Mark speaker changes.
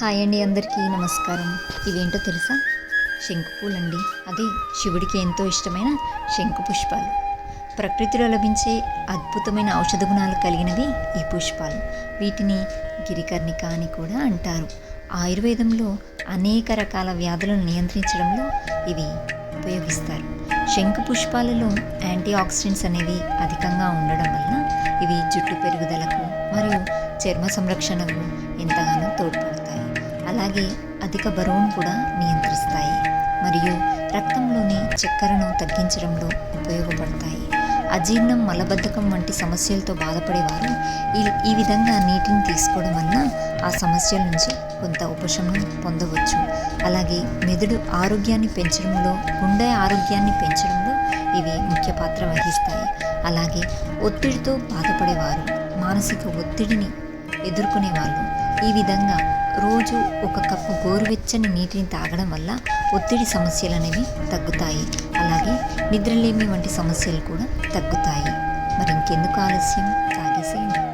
Speaker 1: Hi అండి అందరికీ నమస్కారం. ఇవేంటో తెలుసా? శంకు పూలండి. అదే శివుడికి ఎంతో ఇష్టమైన శంకు పుష్పాలు. ప్రకృతిలో లభించే అద్భుతమైన ఔషధ గుణాలు కలిగినవి ఈ పుష్పాలు. వీటిని గిరికర్ణిక అని కూడా అంటారు. ఆయుర్వేదంలో అనేక రకాల వ్యాధులను నియంత్రించడంలో ఇవి ఉపయోగిస్తారు. శంకు పుష్పాలలో యాంటీ ఆక్సిడెంట్స్ అనేవి అధికంగా ఉండడం వలన ఇవి జుట్టు పెరుగుదలకు మరియు చర్మ సంరక్షణకు ఎంతగానో తోడ్పడు అలాగే అధిక బరువును కూడా నియంత్రిస్తాయి. మరియు రక్తంలోని చక్కెరను తగ్గించడంలో ఉపయోగపడతాయి. అజీర్ణం మలబద్ధకం వంటి సమస్యలతో బాధపడేవారు ఈ ఈ విధంగా నీటిని తీసుకోవడం వలన ఆ సమస్యల నుంచి కొంత ఉపశమనం పొందవచ్చు. అలాగే మెదడు ఆరోగ్యాన్ని పెంచడంలో గుండె ఆరోగ్యాన్ని పెంచడంలో ఇవి ముఖ్య పాత్ర వహిస్తాయి. అలాగే ఒత్తిడితో బాధపడేవారు మానసిక ఒత్తిడిని ఎదుర్కొనే వాళ్ళు ఈ విధంగా రోజు ఒక కప్పు గోరువెచ్చని నీటిని తాగడం వల్ల ఒత్తిడి సమస్యలు అనేవి తగ్గుతాయి. అలాగే నిద్రలేమి వంటి సమస్యలు కూడా తగ్గుతాయి. మరి ఇంకెందుకు ఆలస్యం? తాగేసేయండి.